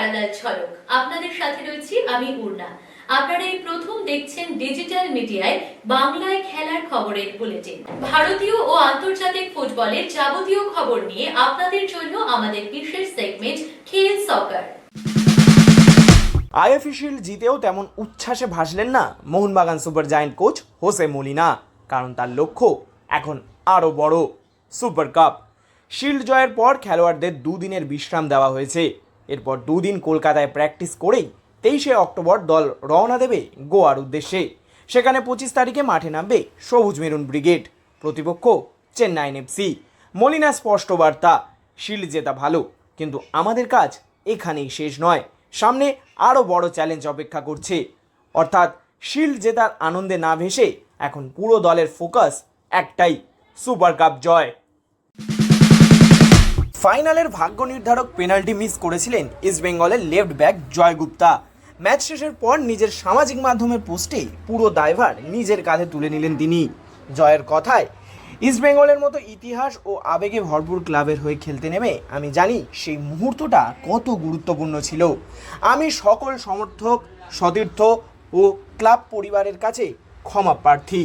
Parallel ঝলক। আপনাদের সাথে রয়েছি আমি উর্না আপনারা এই প্রথম দেখছেন ডিজিটাল মিডিয়ায় বাংলায় খেলার খবরের বুলেটিন ভারতীয় ও আন্তর্জাতিক ফুটবলের যাবতীয় খবর নিয়ে আপনাদের জন্য আমাদের বিশেষ সেগমেন্ট খেল সকার জিতেও তেমন উচ্ছ্বাসে ভাসলেন না Mohun Bagan super giant coach Jose Molina, কারণ তার লক্ষ্য এখন আরও বড়। Super cup. শিল্ড জয়ের পর খেলোয়াড়দের দুদিনের বিশ্রাম দেওয়া হয়েছে। এরপর দুদিন কলকাতায় প্র্যাকটিস করেই তেইশে অক্টোবর দল রওনা দেবে গোয়ার উদ্দেশ্যে। সেখানে পঁচিশ তারিখে মাঠে নামবে সবুজ মেরুন ব্রিগেড, প্রতিপক্ষ চেন্নাইন এফসি মলিনা স্পষ্ট বার্তা, শিল্ড জেতা ভালো, কিন্তু আমাদের কাজ এখানেই শেষ নয়। সামনে আরও বড় চ্যালেঞ্জ অপেক্ষা করছে। অর্থাৎ শিল্ড জেতার আনন্দে না ভেসে এখন পুরো দলের ফোকাস একটাই সুপার কাপ জয়। ফাইনালের ভাগ্য নির্ধারক পেনাল্টি মিস করেছিলেন ইস্টবেঙ্গলের left back Joy Gupta. Match শেষের পর নিজের সামাজিক মাধ্যমের পোস্টে পুরো দায়ভার নিজের কাঁধে তুলে নিলেন তিনি। জয়ের কথায় ইস্টবেঙ্গলের মতো ইতিহাস ও আবেগে ভরপুর ক্লাবের হয়ে খেলতে নেমে আমি জানি সেই মুহূর্তটা কত গুরুত্বপূর্ণ ছিল। আমি সকল সমর্থক, সতীর্থ ও ক্লাব পরিবারের কাছে ক্ষমা প্রার্থী।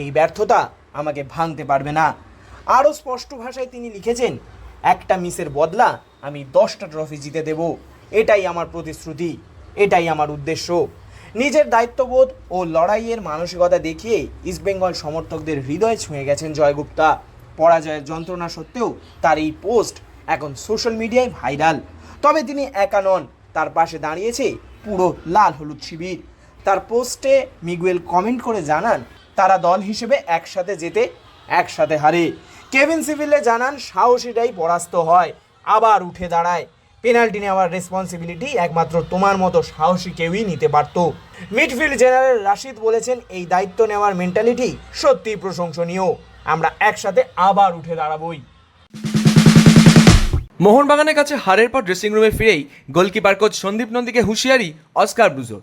এই ব্যর্থতা আমাকে ভাঙতে পারবে না। আরও স্পষ্ট ভাষায় তিনি লিখেছেন একটা মিসের বদলা আমি দশটা ট্রফি জিতে দেব। এটাই আমার প্রতিশ্রুতি, এটাই আমার উদ্দেশ্য। নিজের দায়িত্ববোধ ও লড়াইয়ের মানসিকতা দেখিয়ে ইস্টবেঙ্গল সমর্থকদের হৃদয় ছুঁয়ে গেছেন জয়গুপ্তা। পরাজয়ের যন্ত্রণা সত্ত্বেও তার এই পোস্ট এখন সোশ্যাল মিডিয়ায় ভাইরাল। তবে তিনি একা নন, তার পাশে দাঁড়িয়েছে পুরো লাল হলুদ শিবির। তার পোস্টে মিগুয়েল কমেন্ট করে জানান, তারা দল হিসেবে একসাথে যেতে একসাথে হারে। কেভিন সিভিলে জানান সাহসীরাই পরাস্ত হয়, আবার উঠে দাঁড়ায়। পেনাল্টি নেওয়ার রেসপন্সিবিলিটি একমাত্র তোমার মতো সাহসী কেউই নিতে পারত। মিডফিল্ড জেনারেল রাশিদ বলেছেন, এই দায়িত্ব নেওয়ার মেন্টালিটি সত্যিই প্রশংসনীয়। আমরা একসাথে আবার উঠে দাঁড়াবই। মোহনবাগানের কাছে হারের পর ড্রেসিং রুমে ফিরেই গোলকিপার কোচ সন্দীপ নন্দীকে হুঁশিয়ারি, অস্কার ব্রুজোর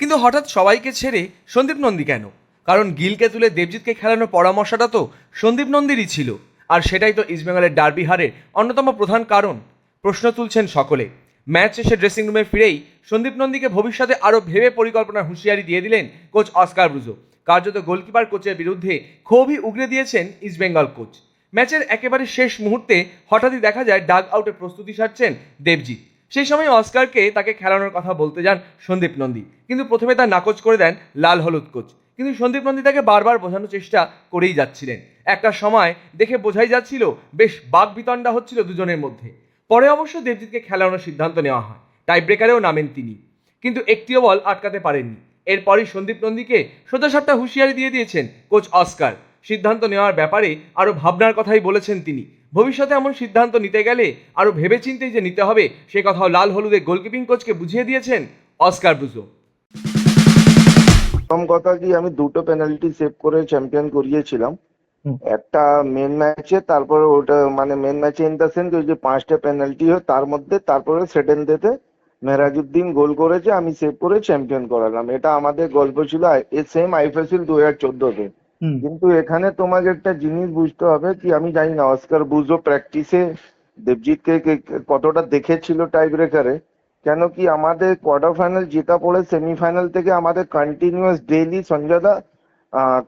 কিন্তু হঠাৎ সবাইকে ছেড়ে সন্দীপ নন্দী কেন? কারণ গিলকে তুলে দেবজিৎকে খেলানোর পরামর্শটা তো সন্দীপ নন্দীরই ছিল। আর সেটাই তো ইস্টবেঙ্গলের ডার্বি হারের অন্যতম প্রধান কারণ। প্রশ্ন তুলছেন সকলে। ম্যাচ শেষে ড্রেসিং রুমে ফিরেই সন্দীপ নন্দীকে ভবিষ্যতে আরও ভেবে পরিকল্পনার হুঁশিয়ারি দিয়ে দিলেন কোচ অস্কার ব্রুজো কার্যত গোলকিপার কোচের বিরুদ্ধে ক্ষোভই উগরে দিয়েছেন ইস্টবেঙ্গল কোচ ম্যাচের একেবারে শেষ মুহূর্তে হঠাৎই দেখা যায় ডাগ আউটে প্রস্তুতি সারছেন দেবজিৎ সেই সময় অস্কারকে তাকে খেলানোর কথা বলতে যান সন্দীপ নন্দী। কিন্তু প্রথমে তার নাকচ করে দেন লাল হলুদ কোচ কিন্তু সন্দীপ নন্দী তাকে বারবার বোঝানোর চেষ্টা করেই যাচ্ছিলেন। একটা সময় দেখে বোঝাই যাচ্ছিল, বেশ বাক বিতণ্ডা হচ্ছিল দুজনের মধ্যে। পরে অবশ্য দেবজিৎকে খেলানোর সিদ্ধান্ত নেওয়া হয়। টাই ব্রেকারেও নামেন তিনি। কিন্তু একটিও বল আটকাতে পারেননি। এরপরই সন্দীপ নন্দীকে সোজা সাপটা হুঁশিয়ারি দিয়ে দিয়েছেন কোচ অস্কার। সিদ্ধান্ত নেওয়ার ব্যাপারে আরও ভাবনার কথাই বলেছেন তিনি। ভবিষ্যতে এমন সিদ্ধান্ত নিতে গেলে আরও ভেবেচিন্তেই যে নিতে হবে, সে কথাও লাল হলুদে গোলকিপিং কোচকে বুঝিয়ে দিয়েছেন অস্কার ব্রুজো প্রথম কথা কি আমি দুটো পেনাল্টি সেভ করে চ্যাম্পিয়ন করিয়েছিলাম। একটা মেন ম্যাচে তারপরে ওটা মানে মেন ম্যাচে ইন দ্য সেন্স ওই যে পাঁচটা পেনাল্টি হয় তার মধ্যে তারপরে সেকেন্ড ডেতে মেহরাজউদ্দিন গোল করেছে আমি সেভ করে চ্যাম্পিয়ন করালাম। এটা আমাদের গল্প ছিল এ সেম আইফেসিল দু হাজার চোদ্দ চোদ্দতে কিন্তু এখানে তোমাকে একটা জিনিস বুঝতে হবে কি আমি জানি না অস্কার বুঝো প্র্যাকটিসে দেবজিৎকে কে- কতটা দেখেছিল টাই ব্রেকারে কেন কি আমাদের কোয়ার্টার ফাইনাল জেতা পড়ে সেমিফাইনাল থেকে আমাদের continuous daily Sanjay da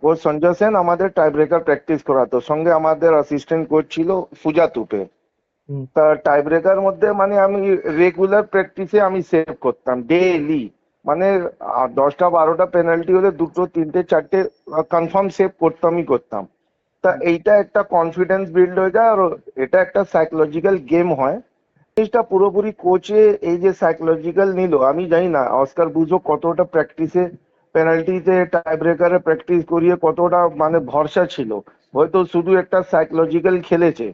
coach Sanjay Sen আমাদের টাই ব্রেকার প্র্যাকটিস করাতো। সঙ্গে আমাদের অ্যাসিস্ট্যান্ট কোচ ছিল পূজা তুপে। তা টাই ব্রেকার মধ্যে মানে আমি রেগুলার প্র্যাকটিসে আমি সেভ করতাম ডেইলি মানে দশটা বারোটা পেনাল্টি হলে দুটো তিনটে চারটে কনফার্ম সেভ করতামই করতাম। তা এইটা একটা কনফিডেন্স বিল্ড হয়ে যায় আর এটা একটা সাইকোলজিক্যাল গেম হয়। জিনিসটা পুরোপুরি কোচে এই যে সাইকোলজিক্যাল নিল, আমি জানি না অস্কার বুঝো কতটা প্র্যাকটিসে পেনাল্টিতে টাই ব্রেকারে প্র্যাকটিস করিয়ে কতটা মানে ভরসা ছিল। হয়তো শুধু একটা সাইকোলজিক্যাল খেলেছে,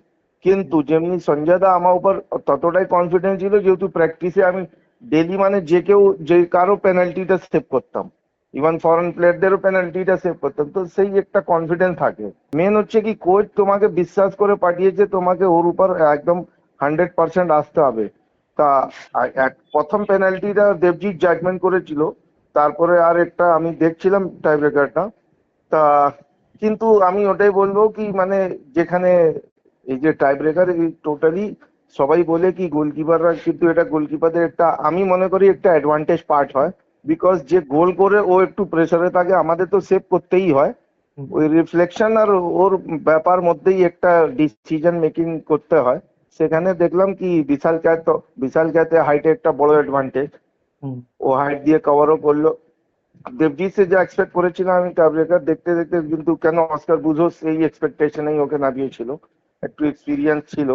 কিন্তু যেমনি সঞ্জয় দা আমার উপর ততটাই কনফিডেন্স ছিল যেহেতু প্র্যাকটিসে আমি ডেলি মানে যে কেউ, যে কারও পেনাল্টিটা সেভ করতাম। ইভেন ফরেন প্লেয়ারদেরও পেনাল্টিটা সেভ করতাম, তো সেই একটা কনফিডেন্স থাকে। মেন হচ্ছে কি কোচ তোমাকে বিশ্বাস করে পাঠিয়েছে, তোমাকে ওর উপর একদম হান্ড্রেড পার্সেন্ট আসতে হবে। তা এক- প্রথম পেনাল্টিটা দেবজিৎ জাজমেন্ট করেছিল। তারপরে আর একটা আমি দেখছিলাম টাই ব্রেকারটা তা কিন্তু আমি ওটাই বলব কি মানে যেখানে এই যে টাই ব্রেকার টোটালি সবাই বলে কি গোলকিপাররা কিন্তু এটা গোলকিপারদের একটা আমি মনে করি একটা অ্যাডভান্টেজ পার্ট হয়। বিকজ যে গোল করে ও একটু প্রেসারে থাকে আমাদের তো সেভ করতেই হয়। ওই রিফ্লেকশন আর ওর ব্যাপার মধ্যেই একটা ডিসিশন মেকিং করতে হয়। সেখানে দেখলাম কি বিশাল ক্যাট বিশাল ক্যাতে হাইটে একটা বড় অ্যাডভান্টেজ ও হাইট দিয়ে কভারও করল। দেবজিৎ সে যা এক্সপেক্ট করেছিলাম আমি টাইব্রেকার দেখতে দেখতে কিন্তু কেন অস্কার বুঝো সেই এক্সপেকটেশনেই ওকে নামিয়েছিল। একটু এক্সপিরিয়েন্স ছিল।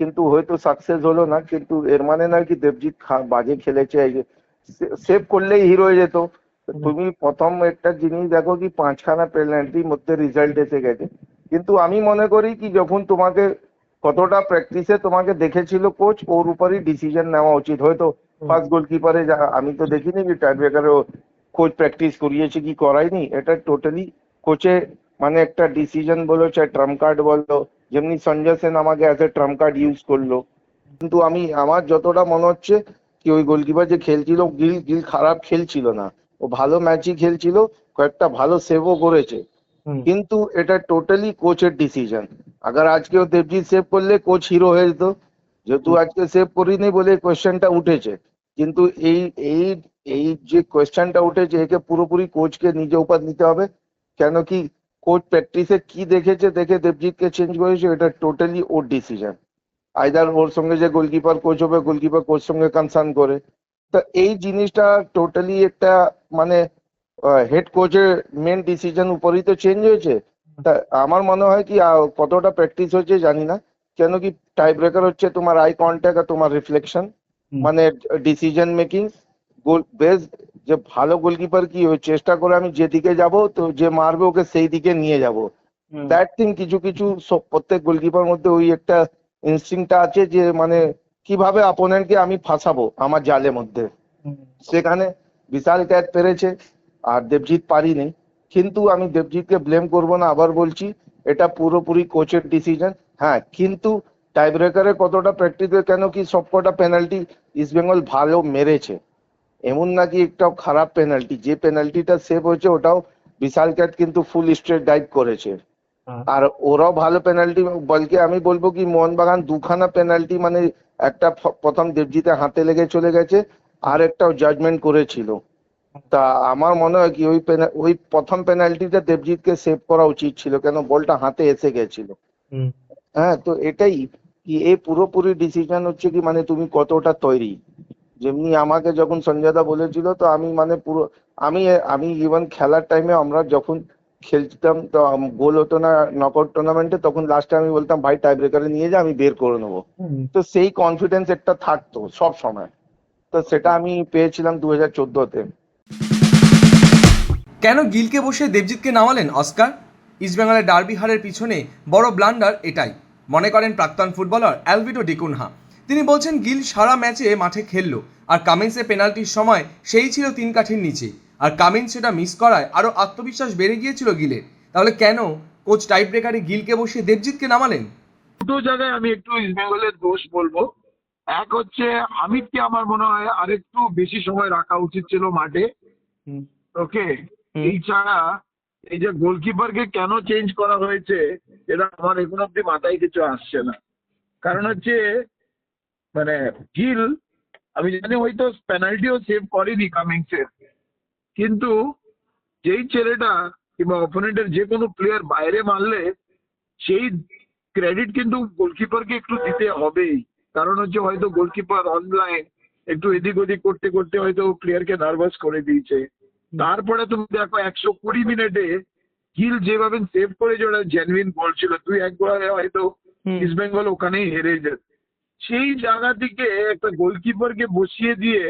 কিন্তু হয়তো সাকসেস হলো না কিন্তু এর মানে নয় কি দেবজিৎ বাজে খেলেছে। সেভ করলেই হিরো হয়ে যেত। তুমি প্রথম একটা জিনিস দেখো কি পাঁচখানা পেনাল্টির মধ্যে রেজাল্ট এসে গেছে। কিন্তু আমি মনে করি কি যখন তোমাকে কতটা প্র্যাকটিসে তোমাকে দেখেছিল কোচ ওর উপরই ডিসিশন নেওয়া উচিত। হয়তো ফার্স্ট গোলকিপারে আমি তো দেখিনি কি টাইব্রেকারে কোচ প্র্যাকটিস করিয়েছে কি করায়নি। এটা টোটালি কোচে মানে একটা ডিসিশন বলো চাই ট্রাম্প কার্ড বলো যেমনি সঞ্জয় সেন আমাকে as a trump card use করল। কিন্তু আমি আমার যতটা মনে হচ্ছে কি ওই গোলকিপার যে খেলছিল গিল গিল খারাপ খেলছিল না। ও ভালো ম্যাচই খেলছিল কয়েকটা ভালো সেভও করেছে। কিন্তু এটা টোটালি কোচের ডিসিশন আগার আজকেও দেবজিৎ সেভ করলে কোচ হিরো হয়ে যেত। যেহেতু আজকে সেভ করিনি বলে কোয়েশ্চেনটা উঠেছে। কিন্তু এই এই এই যে কোয়েশ্চেনটা উঠেছে একে পুরোপুরি কোচকে নিজে উপর নিতে হবে। কেন কি কোচ প্র্যাকটিসে কি দেখেছে দেখে দেবজিৎকে চেঞ্জ করেছে এটা টোটালি ওর ডিসিশন আইদার ওর সঙ্গে যে গোলকিপার কোচ হবে গোলকিপার কোচ সঙ্গে কনসার্ন করে। তা এই জিনিসটা টোটালি একটা মানে হেড কোচের মেন ডিসিশন উপরই তো চেঞ্জ হয়েছে। তা আমার মনে হয় কি কতটা প্র্যাকটিস হয়েছে জানি না। কেন কি টাই ব্রেকার হচ্ছে তোমার আই কন্ট্যাক্ট আর তোমার রিফ্লেকশন মানে ডিসিশন মেকিং গোল বেশ যে ভালো গোলকিপার কি ওই চেষ্টা করে আমি যেদিকে যাব তো যে মারবে ওকে সেই দিকে নিয়ে যাব। দ্যাট থিং কিছু কিছু প্রত্যেক গোলকিপার মধ্যে ওই একটা ইনস্টিংটা আছে যে মানে কীভাবে অপোনেন্টকে আমি ফাঁসাবো আমার জালের মধ্যে। সেখানে বিশাল ক্যাচ পেরেছে। আর দেবজিৎ পারিনি। কিন্তু আমি দেবজিৎকে ব্লেম করব না আবার বলছি এটা পুরোপুরি কোচের ডিসিশন হ্যাঁ কিন্তু টাইব্রেকারে কতটা প্র্যাকটিস কেন কি সবকটা পেনাল্টি ইস্টবেঙ্গল ভালো মেরেছে। এমন নাকি একটাও খারাপ পেনাল্টি যে পেনাল্টিটা সেভ হয়েছে ওটাও বিশাল ক্যাট কিন্তু ফুল স্ট্রেট ডাইভ করেছে। আর ওরাও ভালো পেনাল্টি বলকে আমি বলব কি মোহনবাগান দুখানা পেনাল্টি মানে একটা প্রথম দেবজিতে হাতে লেগে চলে গেছে আর একটাও জাজমেন্ট করেছিল। তা আমার মনে হয় কি ওই ওই প্রথম পেনাল্টিটা দেবজিৎকে সেভ করা উচিত ছিল কেন বলটা হাতে এসে গেছিল। হ্যাঁ তো এটাই কি এই পুরোপুরি ডিসিশন হচ্ছে কি মানে তুমি কতটা তৈরি? যেমনি আমাকে যখন সঞ্জয়দা বলেছিল তো আমি মানে পুরো আমি আমি ইভেন খেলার টাইমে আমরা যখন খেলতাম তো গোল হতো না নকআউট টুর্নামেন্টে তখন লাস্টে আমি বলতাম ভাই টাই ব্রেকারে নিয়ে যা আমি বের করে নেব। তো সেই কনফিডেন্স একটা থাকতো সব সময়। তো সেটা আমি পেয়েছিলাম দু হাজার চোদ্দোতে। কেন গিলকে বসে দেবজিৎকে নামালেন অস্কার? ইস্টবেঙ্গলের ডার্বি হারের পিছনে বড় ব্লান্ডার এটাই। মনে করেন প্রাক্তন ফুটবলার অ্যালভিটো ডিকুনহা তিনি বলছেন, গিল সারা ম্যাচে মাঠে খেললো, আর কামিন্সের পেনাল্টির সময় সেই ছিল তিন কাঠির নিচে। আর কামিন্স সেটা মিস করায় আরও আত্মবিশ্বাস বেড়ে গিয়েছিল গিলের। তাহলে কেন কোচ টাইপ ব্রেকারে গিলকে বসিয়ে দেবজিৎকে নামালেন? দুটো জায়গায় আমি একটু ইস্টবেঙ্গলের দোষ বলব। এক হচ্ছে হামিদকে আমার মনে হয় আরেকটু বেশি সময় রাখা উচিত ছিল মাঠে। ওকে এই ছাড়া এই যে গোলকিপারকে কেন চেঞ্জ করা হয়েছে এটা আমার এখন অব্দি মাথায় কিছু আসছে না। কারণ হচ্ছে মানে গিল আমি জানি হয়তো পেনাল্টিও সেভ করেনি কামিংসের কিন্তু যেই ছেলেটা কিংবা অপোনেন্টের যে কোনো প্লেয়ার বাইরে মারলে সেই ক্রেডিট কিন্তু গোলকিপারকে একটু দিতে হবেই। কারণ হচ্ছে হয়তো গোলকিপার অনলাইন একটু এদিক ওদিক করতে করতে হয়তো প্লেয়ারকে নার্ভাস করে দিয়েছে। তারপরে তুমি দেখো একশো কুড়ি মিনিটে গিল যেভাবে সেভ করেছে ওটা জেনুইন গোল ছিল। তুই একবার হয়তো ইস্ট বেঙ্গল ওখানেই হেরে যেত সেই জায়গা থেকে একটা গোলকিপারকে বসিয়ে দিয়ে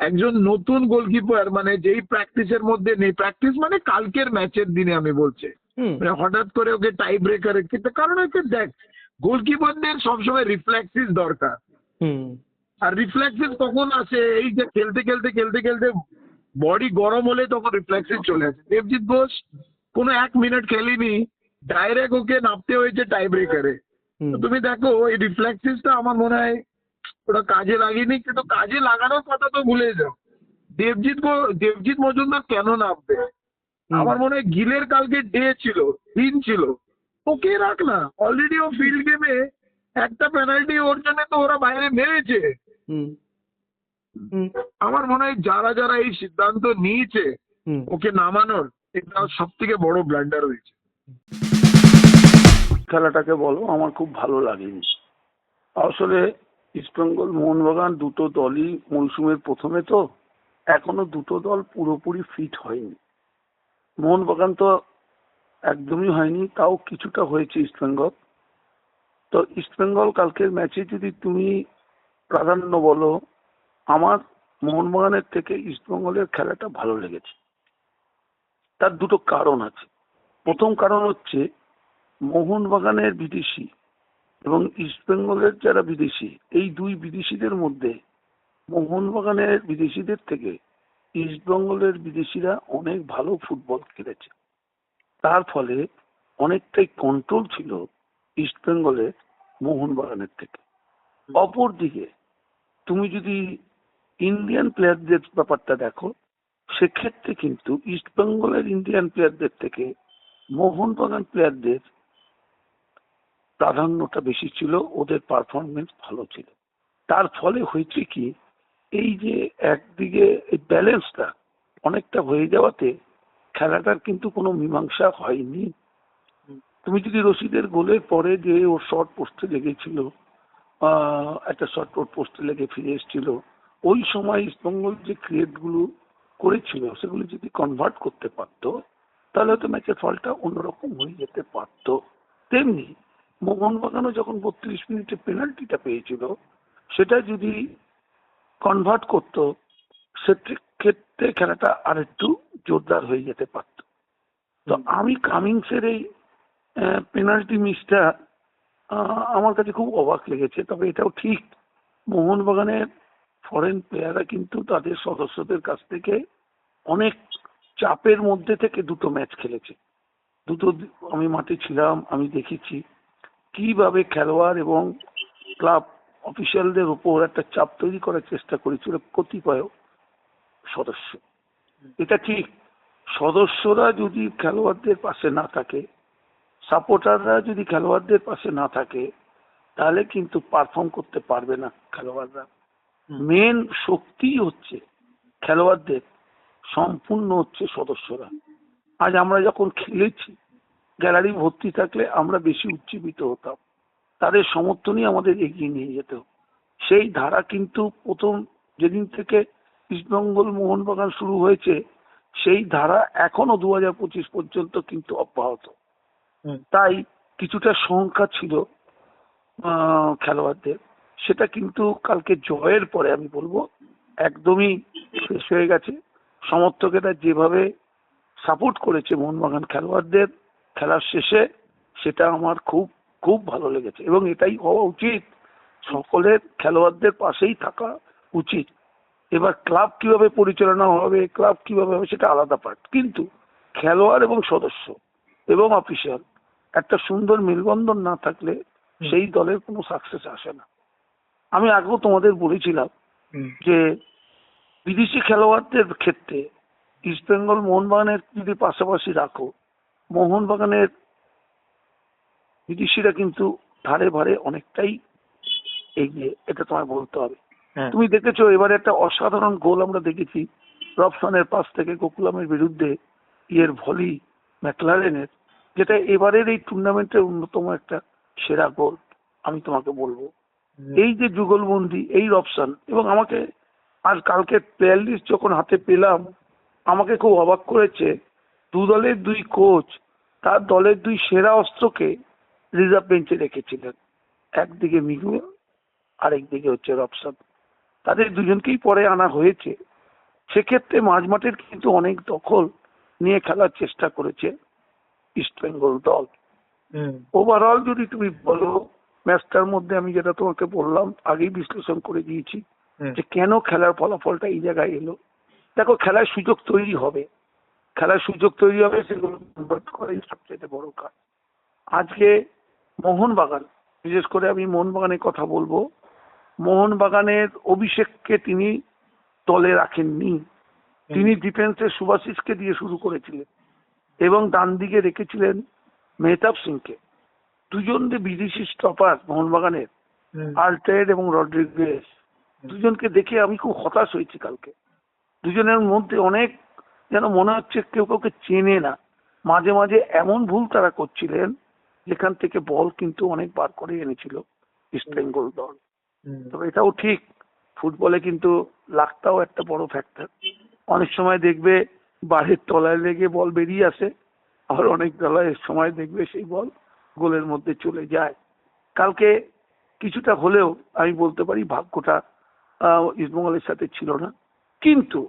একজন নতুন গোলকিপার মানে যেই প্র্যাকটিসের মধ্যে নেই প্র্যাকটিস মানে কালকের ম্যাচের দিনে আমি বলছি। মানে হঠাৎ করে ওকে টাই ব্রেকারে কিন্তু কারণ হচ্ছে দেখ গোলকিপারদের সবসময় রিফ্লেক্সিস দরকার। আর রিফ্লেক্সিস কখন আসে এই যে খেলতে খেলতে খেলতে খেলতে বডি গরম হলে তখন রিফ্লেক্সিস চলে আসে। দেবজিৎ ঘোষ কোনো এক মিনিট খেলিনি ডাইরেক্ট ওকে নামতে হয়েছে টাই ব্রেকারে তুমি দেখো এই রিফ্লেক্সিসটা আমার মনে হয় ওটা কাজে লাগেনি কিন্তু কাজে লাগানোর কথা তো ভুলে যাও। দেবজিৎ দেবজিৎ মজুমদার কেন নামবে আমার মনে হয় গিলের কালকে ডে ছিল দিন ছিল। ওকে রাখ না অলরেডি ও ফিল্ড গেমে একটা পেনাল্টি ওর জন্য তো ওরা বাইরে মেরেছে। আমার মনে হয় যারা যারা এই সিদ্ধান্ত নিয়েছে ওকে নামানোর এটা সব থেকে বড় ব্ল্যান্ডার হয়েছে। খেলাটাকে বলো আমার খুব ভালো লাগেনি আসলে ইস্টবেঙ্গল মোহনবাগান দুটো দলই মৌসুমের প্রথমে তো এখনও দুটো দল পুরোপুরি ফিট হয়নি। মোহনবাগান তো একদমই হয়নি তাও কিছুটা হয়েছে ইস্টবেঙ্গল। তো ইস্টবেঙ্গল কালকের ম্যাচে যদি তুমি প্রাধান্য বলো, আমার মোহনবাগানের থেকে ইস্টবেঙ্গলের খেলাটা ভালো লেগেছে। তার দুটো কারণ আছে। প্রথম কারণ হচ্ছে, মোহনবাগানের বিদেশি এবং ইস্টবেঙ্গলের যারা বিদেশি, এই দুই বিদেশিদের মধ্যে মোহনবাগানের বিদেশিদের থেকে ইস্টবেঙ্গলের বিদেশিরা অনেক ভালো ফুটবল খেলেছে। তার ফলে অনেকটাই কন্ট্রোল ছিল ইস্টবেঙ্গলের মোহনবাগানের থেকে। অপরদিকে তুমি যদি ইন্ডিয়ান প্লেয়ারদের ব্যাপারটা দেখো সেক্ষেত্রে কিন্তু ইস্টবেঙ্গলের ইন্ডিয়ান প্লেয়ারদের থেকে মোহনবাগান প্লেয়ারদের প্রাধান্যটা বেশি ছিল ওদের পারফরমেন্স ভালো ছিল। তার ফলে হয়েছে কি এই যে একদিকে এই ব্যালেন্সটা অনেকটা হয়ে যাওয়াতে খেলাটার কিন্তু কোনো মীমাংসা হয়নি। তুমি যদি রশিদের গোলের পরে যে ওর শর্ট পোস্টে লেগেছিল একটা শর্ট পোস্টে লেগে ফিরে এসেছিল। ওই সময় ইস্টবেঙ্গল যে ক্রিয়েটগুলো করেছিল সেগুলো যদি কনভার্ট করতে পারত তাহলে হয়তো ম্যাচের ফলটা অন্যরকম হয়ে যেতে পারতো। তেমনি মোহনবাগানও যখন বত্রিশ মিনিটে পেনাল্টিটা পেয়েছিল সেটা যদি কনভার্ট করতো সেক্ষেত্রে খেলাটা আরেকটু জোরদার হয়ে যেতে পারত। তো আমি কামিংসের এই পেনাল্টি মিসটা আমার কাছে খুব অবাক লেগেছে। তবে এটাও ঠিক মোহনবাগানের ফরেন প্লেয়াররা কিন্তু তাদের সদস্যদের কাছ থেকে অনেক চাপের মধ্যে থেকে দুটো ম্যাচ খেলেছে। দুটো আমি মাঠে ছিলাম, আমি দেখেছি। কীভাবে খেলোয়াড় এবং ক্লাব অফিসিয়ালদের উপর একটা চাপ তৈরি করার চেষ্টা করেছিল কতিপয় সদস্য। এটা ঠিক, সদস্যরা যদি খেলোয়াড়দের পাশে না থাকে সাপোর্টাররা যদি খেলোয়াড়দের পাশে না থাকে তাহলে কিন্তু পারফর্ম করতে পারবে না খেলোয়াড়রা। মেন শক্তি হচ্ছে খেলোয়াড়দের সম্পূর্ণ হচ্ছে সদস্যরা। আজ আমরা যখন খেলেছি গ্যালারি ভর্তি থাকলে আমরা বেশি উজ্জীবিত হতাম। তাদের সমর্থনই আমাদের এগিয়ে নিয়ে যেত। সেই ধারা কিন্তু প্রথম যেদিন থেকে ইস্টবেঙ্গল মোহনবাগান শুরু হয়েছে সেই ধারা এখনও দু হাজার পঁচিশ পর্যন্ত কিন্তু অব্যাহত। তাই কিছুটা সংখ্যা ছিল খেলোয়াড়দের। সেটা কিন্তু কালকে জয়ের পরে আমি বলব, একদমই শেষ হয়ে গেছে। সমর্থকেরা যেভাবে সাপোর্ট করেছে মোহনবাগান খেলোয়াড়দের খেলার শেষে, সেটা আমার খুব খুব ভালো লেগেছে। এবং এটাই হওয়া উচিত, সকলের খেলোয়াড়দের পাশেই থাকা উচিত। এবার ক্লাব কীভাবে পরিচালনা হবে, ক্লাব কীভাবে হবে, সেটা আলাদা পার্ট কিন্তু খেলোয়াড় এবং সদস্য এবং অফিসিয়াল একটা সুন্দর মেলবন্ধন না থাকলে সেই দলের কোনো সাকসেস আসে না। আমি আগেও তোমাদের বলেছিলাম যে বিদেশি খেলোয়াড়দের ক্ষেত্রে ইস্টবেঙ্গল মোহনবাগানের যদি পাশাপাশি রাখো মোহনবাগানের বিদেশিরা কিন্তু ধারে ভারে অনেকটাই এগিয়ে এটা তোমায় বলতে হবে। হ্যাঁ। তুমি দেখেছ এবারে একটা অসাধারণ গোল আমরা দেখেছি রবসনের পাশ থেকে গোকুলামের বিরুদ্ধে ইয়ের ভলি ম্যাকলারেনের। যেটা এবারের এই টুর্নামেন্টের অন্যতম একটা সেরা গোল আমি তোমাকে বলব। এই যে যুগলবন্দি এই রপশন এবং আমাকে আর কালকে প্লেয়ার লিস্ট যখন হাতে পেলাম আমাকে খুব অবাক করেছে দু দলের দুই কোচ তার দলের দুই সেরা অস্ত্রকে রিজার্ভ বেঞ্চে রেখেছিলেন। একদিকে মিগুয়েল আরেকদিকে হচ্ছে রপশন তাদের দুজনকেই পরে আনা হয়েছে। সেক্ষেত্রে মাঝমাঠের কিন্তু অনেক দখল নিয়ে খেলার চেষ্টা করেছে। ইস্টবেঙ্গল দল ওভারঅল যদি তুমি বলো ম্যাচটার মধ্যে আমি যেটা তোমাকে বললাম আগেই বিশ্লেষণ করে দিয়েছি যে কেন খেলার ফলাফলটা এই জায়গায় এলো। দেখো খেলার সুযোগ তৈরি হবে। খেলার সুযোগ তৈরি হবে সেগুলো কনভার্ট করাই সবচেয়ে বড় কাজ। আজকে মোহনবাগান বিশেষ করে আমি মোহনবাগানের কথা বলব। মোহনবাগানের অভিষেককে তিনি দলে রাখেননি। তিনি ডিফেন্সের সুভাশিসকে দিয়ে শুরু করেছিলেন। এবং ডান দিকে রেখেছিলেন মেহতাব সিংকে। দুজন যে বিদেশি স্টপার মোহনবাগানের আলট্রেড এবং রড্রিগেস দুজনকে দেখে আমি খুব হতাশ হয়েছি কালকে। দুজনের মধ্যে অনেক যেন মনে হচ্ছে কেউ কাউকে চেনে না। মাঝে মাঝে এমন ভুল তারা করছিলেন যেখান থেকে বল কিন্তু অনেক বার করে এনেছিল ইস্ট বেঙ্গল দল। তবে এটাও ঠিক ফুটবলে কিন্তু লাখটাও একটা বড় ফ্যাক্টর অনেক সময় দেখবে বাড়ির তলায় লেগে বল বেরিয়ে আসে। আর অনেক তলায় সময় দেখবে সেই বল গোলের মধ্যে চলে যায়। কালকে কিছুটা হলেও আমি বলতে পারি ভাগ্যটা ইস্টবেঙ্গলের সাথে ছিল না। কিন্তু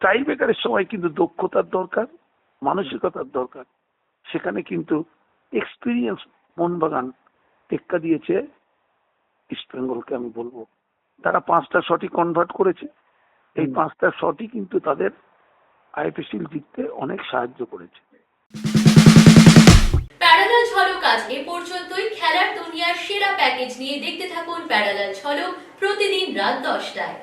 টাই ব্রেকারের সময় কিন্তু দক্ষতার দরকার মানসিকতার দরকার। সেখানে কিন্তু এক্সপিরিয়েন্স মোহনবাগান টেক্কা দিয়েছে ইস্ট বেঙ্গলকে আমি বলব। তারা পাঁচটা শটই কনভার্ট করেছে। এই পাঁচটা শটই কিন্তু তাদের আইপিসিল জিততে অনেক সাহায্য করেছে। প্যারালাল ঝলক আজ এ পর্যন্তই। খেলার দুনিয়ার সেরা প্যাকেজ নিয়ে দেখতে থাকুন প্যারালাল ঝলক প্রতিদিন রাত দশটায়।